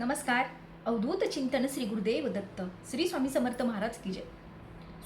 नमस्कार. अवधूत चिंतन श्री गुरुदेव दत्त श्री स्वामी समर्थ महाराज की जय.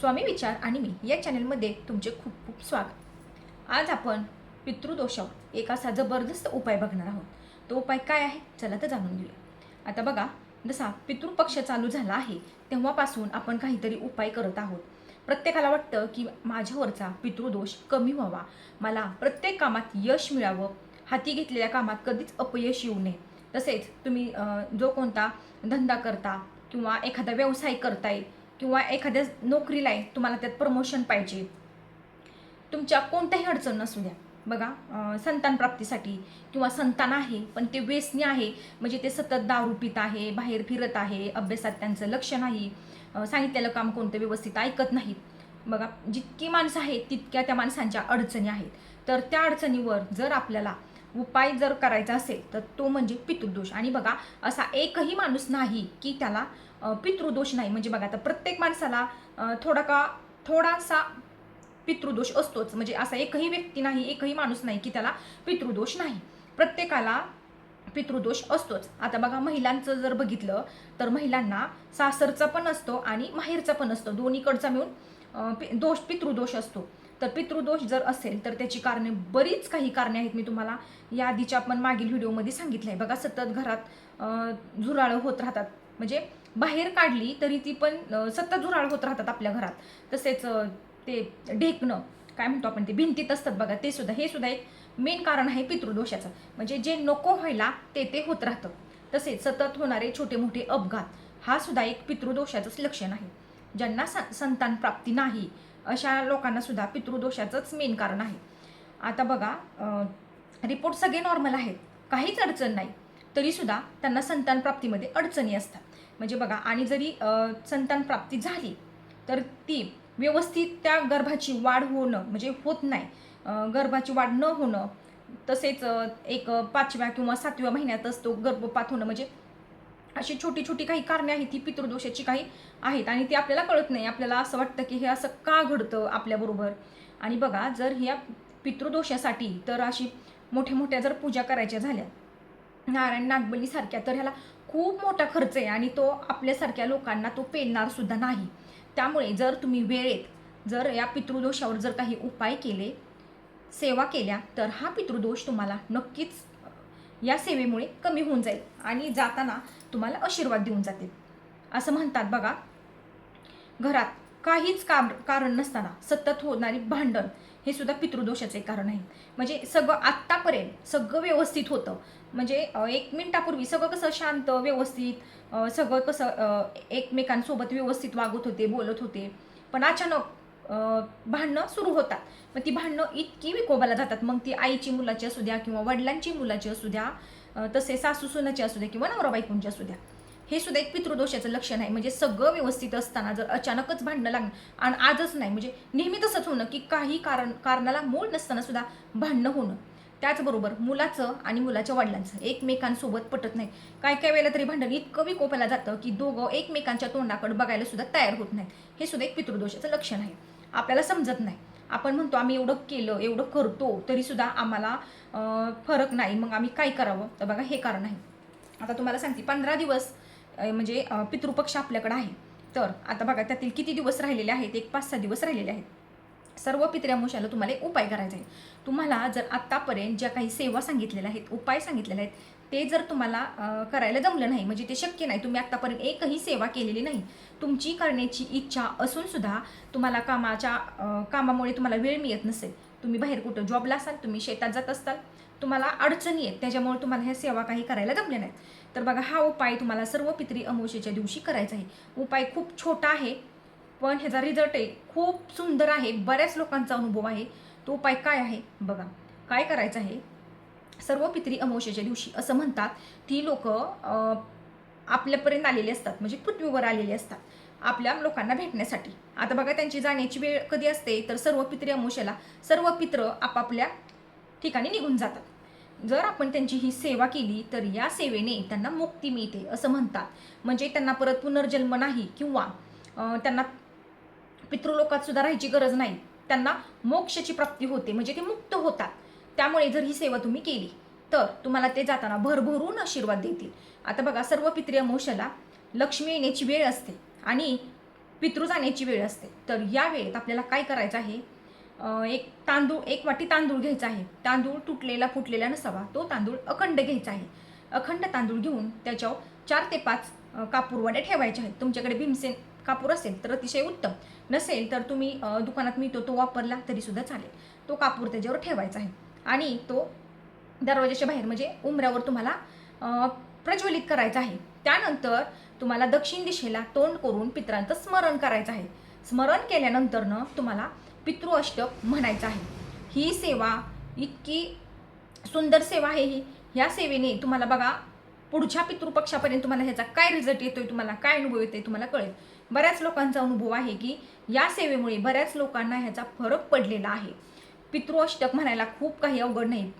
स्वामी विचार आणि मी या चॅनलमध्ये तुमचे खूप खूप स्वागत. आज आपण पितृदोषावर एक असा जबरदस्त उपाय बघणार आहोत. तो उपाय काय आहे? चला तर जाणून घेऊया. आता बघा जसा पितृपक्ष चालू झाला आहे तेव्हापासून आपण काहीतरी उपाय करत आहोत. प्रत्येकाला वाटतं की माझ्यावरचा पितृदोष कमी व्हावा. मला प्रत्येक कामात यश मिळावं. हाती घेतलेल्या कामात कधीच अपयश येऊ नये. तसेच तुम्ही जो कोणता धंदा करता किंवा एखादा व्यवसाय करताय किंवा एखाद्या नोकरीला आहे तुम्हाला त्यात प्रमोशन पाहिजे. तुमच्या कोणत्याही अडचण नसू द्या. बघा संतान प्राप्तीसाठी किंवा संतान आहे पण ते व्यसनी आहे म्हणजे ते सतत दारू पित आहे बाहेर फिरत आहे अभ्यासात त्यांचं लक्ष नाही सांगितलेलं काम कोणतं व्यवस्थित ऐकत नाहीत. बघा जितकी माणसं आहेत तितक्या त्या माणसांच्या अडचणी आहेत. तर त्या अडचणीवर जर आपल्याला उपाय जर करायचा असेल तर तो म्हणजे पितृदोष. आणि बघा असा एकही माणूस नाही की त्याला पितृदोष नाही. म्हणजे बघा आता प्रत्येक माणसाला थोडा का थोडासा पितृदोष असतोच. म्हणजे असा एकही व्यक्ती नाही एकही माणूस नाही की त्याला पितृदोष नाही. प्रत्येकाला पितृदोष असतोच. आता बघा महिलांचं जर बघितलं तर महिलांना सासरचा पण असतो आणि माहेरचा पण असतो. दोन्हीकडचा मिळून पि- दोष पितृदोष असतो. तर पितृदोष जर असेल तर त्याची कारणे बरीच काही कारणे आहेत मी तुम्हाला या आधीच्या आपण मागील व्हिडिओमध्ये सांगितलं आहे बघा सतत घरात झुराळं होत राहतात. म्हणजे बाहेर काढली तरी ती पण सतत झुराळ होत राहतात आपल्या घरात. तसेच ते ढेकणं काय म्हणतो आपण ते भिंतीत असतात बघा ते सुद्धा हे सुद्धा एक मेन कारण आहे पितृदोषाचं. म्हणजे जे नको व्हायला ते ते होत राहतं. तसेच सतत होणारे छोटे मोठे अपघात हा सुद्धा एक पितृदोषाचंच लक्षण आहे. ज्यांना संतान प्राप्ती नाही अशा लोकांना सुद्धा पितृदोषाचंच मेन कारण आहे. आता बघा रिपोर्ट सगळे नॉर्मल आहेत. काहीच अडचण नाही. तरीसुद्धा त्यांना संतान प्राप्तीमध्ये अडचणी असतात. म्हणजे बघा आणि जरी संतानप्राप्ती संतान प्राप्ती झाली तर ती व्यवस्थित त्या गर्भाची वाढ होणं म्हणजे होत नाही. गर्भाची वाढ न होणं तसेच एक पाचव्या किंवा सातव्या महिन्यातच तो गर्भपात होणं म्हणजे अशी छोटी छोटी काही कारणे आहेत ती पितृदोषाची काही आहेत आणि ती आपल्याला कळत नाही. आपल्याला असं वाटतं की हे असं का घडतं आपल्याबरोबर आणि बघा जर ह्या पितृदोषासाठी तर अशी मोठ्या मोठ्या जर पूजा करायच्या झाल्या नारायण नागबलीसारख्या तर ह्याला खूप मोठा खर्च आहे आणि तो आपल्यासारख्या लोकांना तो पेलणारसुद्धा नाही. त्यामुळे जर तुम्ही वेळेत जर या पितृदोषावर जर काही उपाय केले सेवा केल्या तर हा पितृदोष तुम्हाला नक्कीच या सेवेमुळे कमी होऊन जाईल आणि जाताना तुम्हाला आशीर्वाद देऊन जातील. असं म्हणतात बघा. घरात काहीच काम कारण नसताना सतत होणारी भांडण हे सुद्धा पितृदोषाचे कारण आहे. म्हणजे सगळं आत्तापर्यंत सगळं व्यवस्थित होतं. म्हणजे एक मिनटापूर्वी सगळं कसं शांत व्यवस्थित सगळं कसं एकमेकांसोबत व्यवस्थित वागत होते बोलत होते. पण अचानक भांडणं सुरू होतात. मग ती भांडणं इतकी विकोबाला जातात. मग ती आईची मुलाची असू द्या किंवा वडिलांची मुलाची असू द्या तसे सासू सुनाची असू द्या किंवा नवरा बायकोंची असू द्या. हे सुद्धा एक पितृदोषाचं लक्षण आहे. म्हणजे सगळं व्यवस्थित असताना जर अचानकच भांडणं लागणं आणि आजच नाही. म्हणजे नेहमी तसंच होणं की काही कारण कारणाला मूळ नसताना सुद्धा भांडणं होणं. त्याचबरोबर मुलाचं आणि मुलाच्या वडिलांचं एकमेकांसोबत पटत नाही. काय काय वेळेला तरी भांडण इतकं विकोपायला जातं की दोघं एकमेकांच्या तोंडाकडे बघायला सुद्धा तयार होत नाहीत. हे सुद्धा एक पितृदोषाचं लक्षण आहे. आपल्याला समजत नाही. आपण म्हणतो आम्ही एवढं केलं एवढं करतो तरीसुद्धा आम्हाला फरक नाही. मग आम्ही काय करावं? तर बघा हे कारण आहे. आता तुम्हाला सांगते पंधरा दिवस म्हणजे पितृपक्ष आपल्याकडे आहे. तर आता बघा त्यातील किती दिवस राहिलेले आहेत? एक पाच सहा दिवस राहिलेले आहेत. सर्व पित्र्यामुशाला तुम्हाला उपाय करायचा आहे. तुम्हाला जर आत्तापर्यंत ज्या काही सेवा सांगितलेल्या आहेत उपाय सांगितलेले आहेत ते जर तुम्हाला करायला जमलं नाही म्हणजे ते शक्य नाही तुम्ही आत्तापर्यंत एकही सेवा केलेली नाही तुमची करण्याची इच्छा असून सुद्धा तुम्हाला कामाच्या कामामुळे तुम्हाला वेळ मिळत नसेल. तुम्ही बाहेर कुठं जॉबला असाल तुम्ही शेतात जात असताल तुम्हाला अडचणी आहेत त्याच्यामुळे तुम्हाला ह्या सेवा काही करायला जमल्या नाहीत. तर बघा हा उपाय तुम्हाला सर्व पित्री अमावशेच्या दिवशी करायचा आहे. उपाय खूप छोटा आहे पण ह्याचा रिझल्ट आहे खूप सुंदर आहे बऱ्याच लोकांचा अनुभव आहे. तो उपाय काय आहे? बघा काय करायचं आहे? सर्व पित्री अमावस्येच्या दिवशी असं म्हणतात ती लोक आपल्यापर्यंत आलेली असतात. म्हणजे पृथ्वीवर आलेली असतात. आपल्या लोकांना भेटण्यासाठी. आता बघा त्यांची जाण्याची वेळ कधी असते? तर सर्व पित्री अमावस्येला सर्व पित्र आपापल्या ठिकाणी निघून जातात. जर आपण त्यांची ही सेवा केली तर या सेवेने त्यांना मुक्ती मिळते असं म्हणतात. म्हणजे त्यांना परत पुनर्जन्म नाही किंवा त्यांना पितृलोकात सुद्धा राहायची गरज नाही. त्यांना मोक्षाची प्राप्ती होते. म्हणजे ते मुक्त होतात. त्यामुळे जर ही सेवा तुम्ही केली तर तुम्हाला ते जाताना भरभरून आशीर्वाद देतील. आता बघा सर्व पितृ अमोशाला लक्ष्मी येण्याची वेळ असते आणि पितृ जाण्याची वेळ असते. तर या वेळेत आपल्याला काय करायचं आहे? एक तांदूळ एक वाटी तांदूळ घ्यायचा आहे. तांदूळ तुटलेला फुटलेला नसावा तो तांदूळ अखंड घ्यायचा आहे. अखंड तांदूळ घेऊन त्याच्यावर चार ते पाच अं, ठेवायचे ठेवायच्या आहेत. तुमच्याकडे भीमसेन कापूर असेल तर अतिशय उत्तम. नसेल तर तुम्ही दुकानात मिळतो तो वापरला तरीसुद्धा चालेल. तो कापूर त्याच्यावर ठेवायचा आहे. आणि तो दरवाजाच्या बाहेर म्हणजे उमऱ्यावर तुम्हाला प्रज्वलित करायचा आहे. त्यानंतर तुम्हाला दक्षिण दिशेला तोंड करून पित्रांचं स्मरण करायचं आहे. स्मरण केल्यानंतरनं तुम्हाला पितृअष्टक म्हणायचं आहे. ही सेवा इतकी सुंदर सेवा आहे ही. ह्या सेवेने तुम्हाला बघा पुढच्या पितृपक्षापर्यंत तुम्हाला ह्याचा काय रिझल्ट येतो आहे तुम्हाला काय अनुभव येतो आहे तुम्हाला कळेल. बऱ्याच लोकांचा अनुभव आहे की या सेवेमुळे बऱ्याच लोकांना ह्याचा फरक पडलेला आहे. पितृअष्टक म्हणायला खूप काही अवघड नाही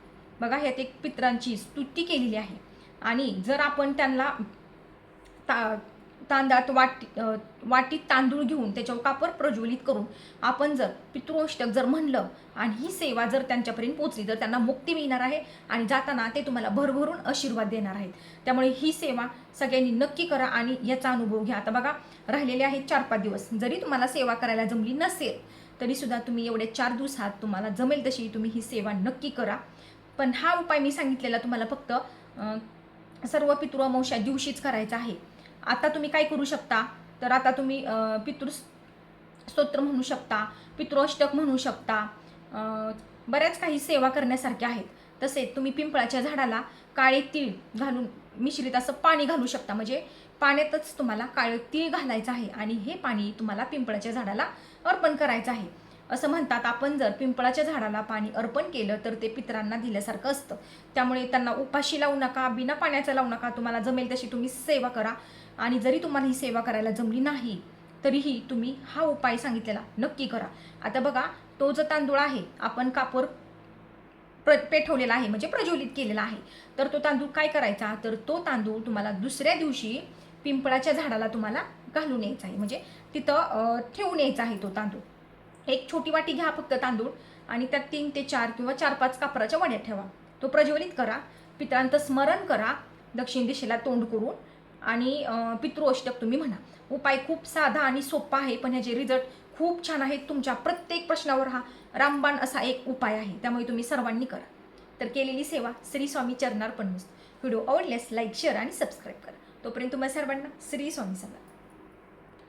बघा ह्यात एक पित्रांची स्तुती केलेली आहे. आणि जर आपण त्यांना ता तांदळात वाटी वाटीत तांदूळ घेऊन त्याच्यावर कापर प्रज्वलित करून आपण जर पितृष्टक जर म्हणलं आणि ही सेवा जर त्यांच्यापर्यंत पोचली तर त्यांना मुक्ती मिळणार आहे आणि जाताना ते तुम्हाला भरभरून आशीर्वाद देणार आहेत. त्यामुळे ही सेवा सगळ्यांनी नक्की करा आणि याचा अनुभव घ्या. आता बघा राहिलेले आहेत चार पाच दिवस. जरी तुम्हाला सेवा करायला जमली नसेल तरीसुद्धा तुम्ही एवढे चार दिवसात तुम्हाला जमेल तशी तुम्ही ही सेवा नक्की करा. पण हा उपाय मी सांगितलेला तुम्हाला फक्त सर्व पितृअमावस्या दिवशीच करायचा आहे. आता तुम्ही काय करू शकता? तर आता तुम्ही पितृ स्तोत्र म्हणू शकता पितृष्टक म्हणू शकता बऱ्याच काही सेवा करण्यासारख्या आहेत. तसेच तुम्ही पिंपळाच्या झाडाला काळे तीळ घालून मिश्रित असं पाणी घालू शकता. म्हणजे पाण्यातच तुम्हाला काळे तीळ घालायचं आहे आणि हे पाणी तुम्हाला पिंपळाच्या झाडाला अर्पण करायचं आहे. असं म्हणतात आपण जर पिंपळाच्या झाडाला पाणी अर्पण केलं तर ते पितरांना दिल्यासारखं असतं. त्यामुळे त्यांना उपाशी लावू नका बिना पाण्याचं लावू नका तुम्हाला जमेल तशी तुम्ही सेवा करा. आणि जरी तुम्हाला ही सेवा करायला जमली नाही तरीही तुम्ही हा उपाय सांगितलेला नक्की करा. आता बघा तो जो तांदूळ आहे आपण कापूर प्र पेठवलेला आहे म्हणजे प्रज्वलित केलेला आहे. तर तो तांदूळ काय करायचा? तर तो तांदूळ तुम्हाला दुसऱ्या दिवशी पिंपळाच्या झाडाला तुम्हाला घालून यायचा आहे. म्हणजे तिथं ठेवून यायचा आहे तो तांदूळ. एक छोटी वाटी घ्या फक्त तांदूळ आणि त्यात तीन ते चार किंवा चार पाच कापराच्या वड्या ठेवा. तो प्रज्वलित करा. पितरांचं स्मरण करा. दक्षिण दिशेला तोंड करून आणि पितृष्टक तुम्ही म्हणा. उपाय खूप साधा आणि सोपा आहे पण ह्याचे रिझल्ट खूप छान आहेत तुमच्या प्रत्येक प्रश्नावर हा रामबाण असा एक उपाय आहे. त्यामुळे तुम्ही सर्वांनी करा. तर केलेली सेवा श्री स्वामी चरणार पण व्हिडिओ आवडल्यास लाईक शेअर आणि सबस्क्राईब करा. तोपर्यंत तुम्हाला सर्वांना श्री स्वामी सांगा